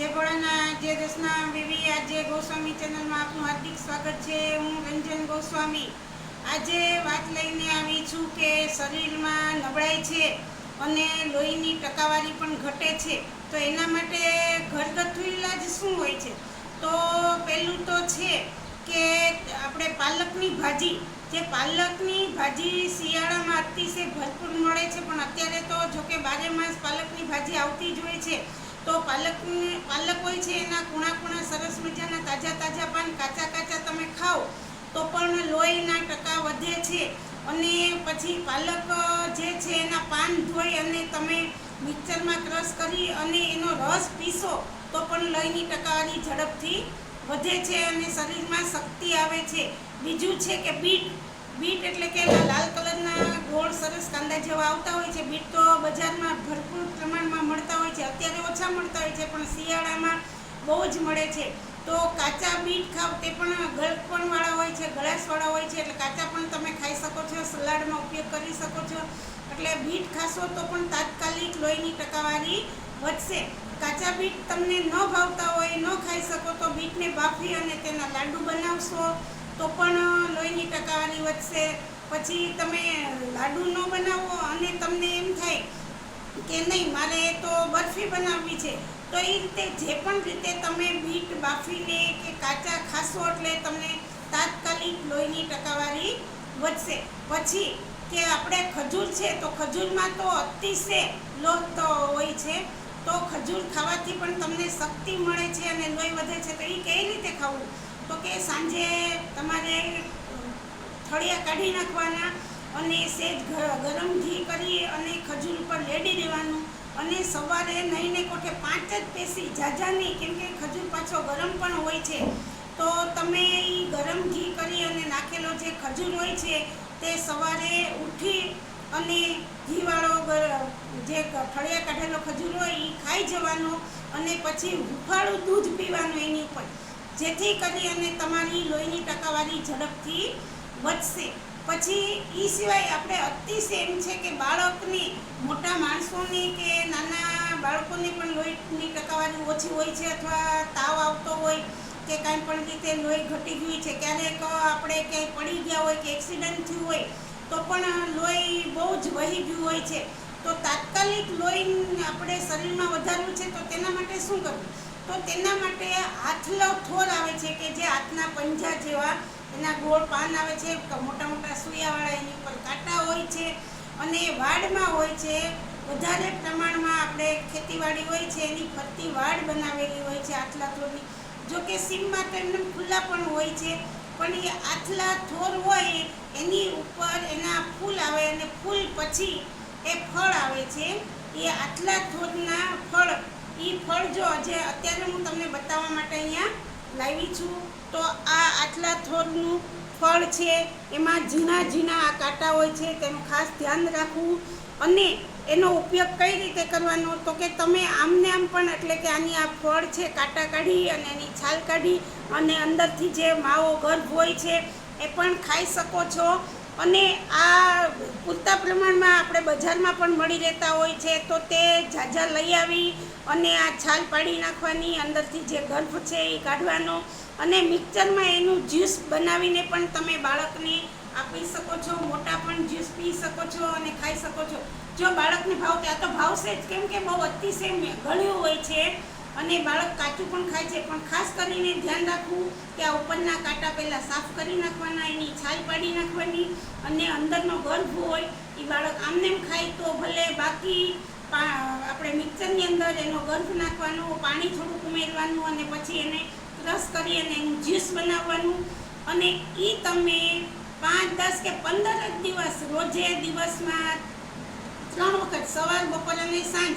જય જે દસના બેબી આજે ગોસ્વામી ચેનલમાં આપનું હાર્દિક સ્વાગત છે. હું રંજન ગોસ્વામી. આજે વાત લઈને આવી છું કે શરીરમાં નબળાઈ છે અને લોહીની ટકાવારી પણ ઘટે છે. તો એના માટે ઘરગથ્થુ ઇલાજ શું હોય છે? તો પહેલું તો છે કે આપણે પાલકની ભાજી. જે પાલકની ભાજી શિયાળામાં અતિશય ભરપૂર મળે છે, પણ અત્યારે તો જોકે બારે માસ પાલકની ભાજી આવતી જ હોય છે. તો પાલક પાલક હોય છે એના ખૂણા ખૂણા સરસ મજાના તાજા તાજા પાન કાચા કાચા તમે ખાઓ તો પણ લોહીના ટકા વધે છે. અને પછી પાલક, જે છે એના પાન ધોઈ અને તમે મિક્સરમાં ક્રશ કરી અને એનો રસ પીસો તો પણ લોહીની ટકાવારી ઝડપથી વધે છે અને શરીરમાં શક્તિ આવે છે. બીજું છે કે બીટ બીટ એટલે કે જેવા આવતા હોય છે, બીટ તો બજારમાં ભરપૂર પ્રમાણમાં મળતા હોય છે, અત્યારે ઓછા મળતા હોય છે, પણ શિયાળામાં બહુ જ મળે છે. તો કાચા બીટ ખાવ તે પણ ગળપણવાળા હોય છે ગળાશવાળા હોય છે, એટલે કાચા પણ તમે ખાઈ શકો છો સલાડમાં ઉપયોગ કરી શકો છો. એટલે બીટ ખાશો તો પણ તાત્કાલિક લોહીની ટકાવારી વધશે. કાચા બીટ તમને ન ભાવતા હોય, ન ખાઈ શકો તો બીટને બાફી અને તેના લાડુ બનાવશો તો પણ લોહીની ટકાવારી વધશે. પછી તમે લાડુ ન બનાવો અને તમને એમ થાય કે નહીં, મારે તો બરફી બનાવવી છે. તો એ રીતે જે પણ રીતે તમે બીટ બાફીને કે કાચા ખાશો એટલે તમને તાત્કાલિક લોહીની ટકાવારી વધશે. પછી કે આપણે ખજૂર છે તો ખજૂરમાં તો અતિશય લોહ તો હોય છે, તો ખજૂર ખાવાથી પણ તમને શક્તિ મળે છે અને લોહી વધે છે. તો એ કઈ રીતે ખાવું? તો કે સાંજે તમારે થળિયા કાઢી નાખવાના અને સેજ ગરમ ઘી કરી અને ખજૂર ઉપર લેડી દેવાનું અને સવારે નહીને કોઠે પાંચ જ પેસી ઝાઝા નહીં કેમ ખજૂર પાછો ગરમ પણ હોય છે. તો તમે એ ગરમ ઘી કરી અને નાખેલો જે ખજૂર હોય છે, તે સવારે ઉઠી અને ઘીવાળો જે ફળિયા કાઢેલો ખજૂર હોય એ ખાઈ જવાનો અને પછી હુફાળું દૂધ પીવાનું એની ઉપર. જેથી કરી અને તમારી લોહીની ટકાવારી ઝડપથી વધશે. પછી એ સિવાય આપણે અતિશય એમ છે કે બાળકની, મોટા માણસોની કે નાના બાળકોની પણ લોહીની ટકાવારી ઓછી હોય છે અથવા તાવ આવતો હોય કે કાંઈ પણ રીતે લોહી ઘટી ગયું છે, ક્યારેક આપણે ક્યાંય પડી ગયા હોય કે એક્સિડન્ટ થયું હોય, તો પણ લોહી બહુ જ વહી ગયું હોય છે. તો તાત્કાલિક લોહી આપણે શરીરમાં વધારવું છે, તો તેના માટે શું કરવું? તો તેના માટે હાથલો થોર આવે છે કે જે હાથના પંજા જેવા એના ગોળ પાન આવે છે મોટા મોટા સૂયાવાળા એની ઉપર કાંટા હોય છે અને વાડમાં હોય છે. વધારે પ્રમાણમાં આપણે ખેતીવાડી હોય છે, એની ફરતી વાડ બનાવેલી હોય છે આટલા થોરની. જો કે સીમમાં તો એમને ખુલ્લા પણ હોય છે, પણ એ આથલા થોર હોય એની ઉપર એના ફૂલ આવે અને ફૂલ પછી એ ફળ આવે છે. એ આટલા થોરના ફળ એ ફળ જો જે અત્યારે હું તમને બતાવવા માટે અહીંયા લાવી છું. તો આ આટલા થોરનું ફળ છે. એમાં ઝીણા ઝીણા આ કાંટા હોય છે તેનું ખાસ ધ્યાન રાખવું. અને એનો ઉપયોગ કઈ રીતે કરવાનો? તો કે તમે આમને આમ પણ એટલે કે આની આ ફળ છે, કાંટા કાઢી અને એની છાલ કાઢી અને અંદરથી જે માવો ગર્ભ હોય છે, એ પણ ખાઈ શકો છો. અને આ પૂરતા પ્રમાણમાં આપણે બજારમાં પણ મળી રહેતા હોય છે, તો તે ઝાઝા લઈ આવી અને આ છાલ પાડી નાખવાની અંદરથી જે ગર્ભ છે એ કાઢવાનો. અને મિક્સરમાં એનું જ્યુસ બનાવીને પણ તમે બાળકને આપી શકો છો, મોટા પણ જ્યુસ પી શકો છો અને ખાઈ શકો છો. જો બાળકને ભાવતે તો ભાવશે જ, કેમ કે બહુ અતિશય ગળ્યું હોય છે અને બાળક કાચું પણ ખાય છે. પણ ખાસ કરીને ધ્યાન રાખવું કે આ ઉપરના કાંટા પહેલાં સાફ કરી નાખવાના એની પાડી નાખવાની અને અંદરનો ગર્ભ હોય એ બાળક આમને ખાય તો ભલે બાકી આપણે મિક્સરની અંદર એનો ગર્ભ નાખવાનો, પાણી થોડુંક ઉમેરવાનું અને પછી એને ક્રશ કરી અને એનું જ્યુસ બનાવવાનું. અને એ તમે પાંચ, દસ કે પંદર જ દિવસ રોજે દિવસમાં ત્રણ વખત, સવાર, બપોર અને સાંજ,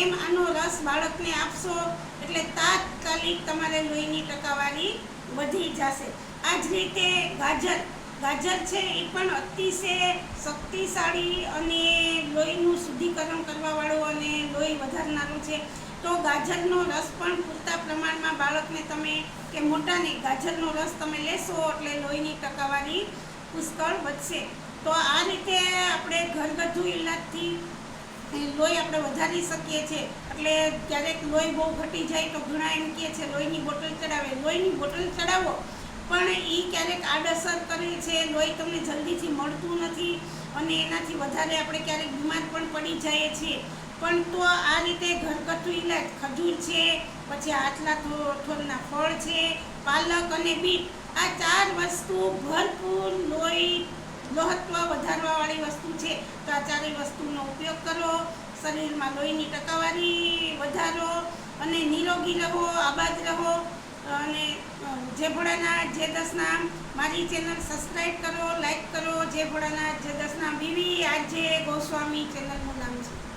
એમ આનો રસ બાળકને આપશો એટલે તાત્કાલિક તમારે લોહીની ટકાવારી વધી જશે. આ જ રીતે ગાજર ગાજર છે એ પણ અતિશય શક્તિશાળી અને લોહીનું શુદ્ધિકરણ કરવાવાળું અને લોહી વધારનારું છે. તો ગાજરનો રસ પણ પૂરતા પ્રમાણમાં બાળકને તમે કે મોટાને ગાજરનો રસ તમે લેશો એટલે લોહીની ટકાવારી પુષ્કળ વધશે. તો આ રીતે આપણે ઘરગથ્થુ ઇલાજથી લોહી આપણે વધારી શકીએ છીએ. એટલે ક્યારેક લોહી બહુ ઘટી જાય તો ઘણા એમ કહે છે, લોહીની બોટલ ચડાવે. લોહીની બોટલ ચડાવો પણ એ ક્યારેક આડઅસર કરે છે, લોહી તમને જલ્દીથી મળતું નથી અને એનાથી વધારે આપણે ક્યારેક બીમાર પણ પડી જઈએ છીએ. પણ તો આ રીતે ઘરગથ્થુ ઇલાજ ખજૂર છે, પછી આટલા થોરના ફળ છે, પાલક અને બીટ, આ ચાર વસ્તુ ભરપૂર લોહી લોહત્વ વધારવાવાળી વસ્તુ છે. તો આ ચારેય વસ્તુનો ઉપયોગ કરો, શરીરમાં લોહીની ટકાવારી વધારો અને નિરોગી રહો, આબાદ રહો. જય ભોળાનાથ જય દસનામ મારી ચેનલ સબસ્ક્રાઈબ કરો લાઈક કરો. જે ભોળાનાથ દસ નામ બીવી આજે ગોસ્વામી ચેનલનું નામ છે.